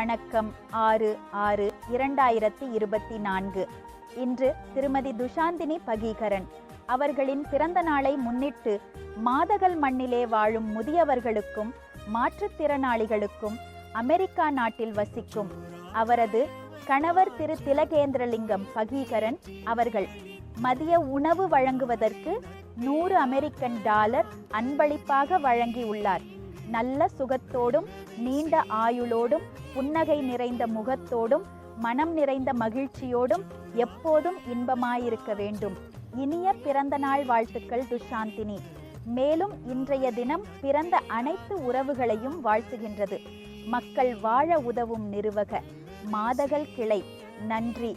வணக்கம். ஆறு ஆறு இரண்டாயிரத்தி இருபத்தி நான்கு. இன்று திருமதி துஷாந்தினி பகீகரன். அவர்களின் பிறந்த நாளை முன்னிட்டு மாதகல் மண்ணிலே வாழும் முதியவர்களுக்கும் மாற்றுத்திறனாளிகளுக்கும் அமெரிக்கா நாட்டில் வசிக்கும் அவரது கணவர் திரு. திலகேந்திரலிங்கம் பகீகரன் அவர்கள் மதிய உணவு வழங்குவதற்கு நூறு அமெரிக்கன் டாலர் அன்பளிப்பாக வழங்கியுள்ளார். நல்ல சுகத்தோடும் நீண்ட ஆயுளோடும் புன்னகை நிறைந்த முகத்தோடும் மனம் நிறைந்த மகிழ்ச்சியோடும் எப்போதும் இன்பமாயிருக்க வேண்டும். இனிய பிறந்த நாள் வாழ்த்துக்கள் துஷாந்தினி. மேலும் இன்றைய தினம் பிறந்த அனைத்து உறவுகளையும் வாழ்த்துகின்றது. மக்கள் வாழ உதவும் நிறுவக. மாதகள் கிளை. நன்றி.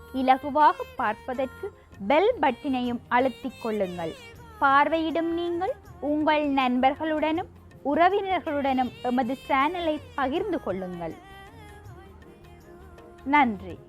இலகுவாக பார்ப்பதற்கு பெல் பட்டினையும் அழுத்திக் கொள்ளுங்கள். பார்வையிடும் நீங்கள் உங்கள் நண்பர்களுடனும் உறவினர்களுடனும் எமது சேனலை பகிர்ந்து கொள்ளுங்கள். நன்றி.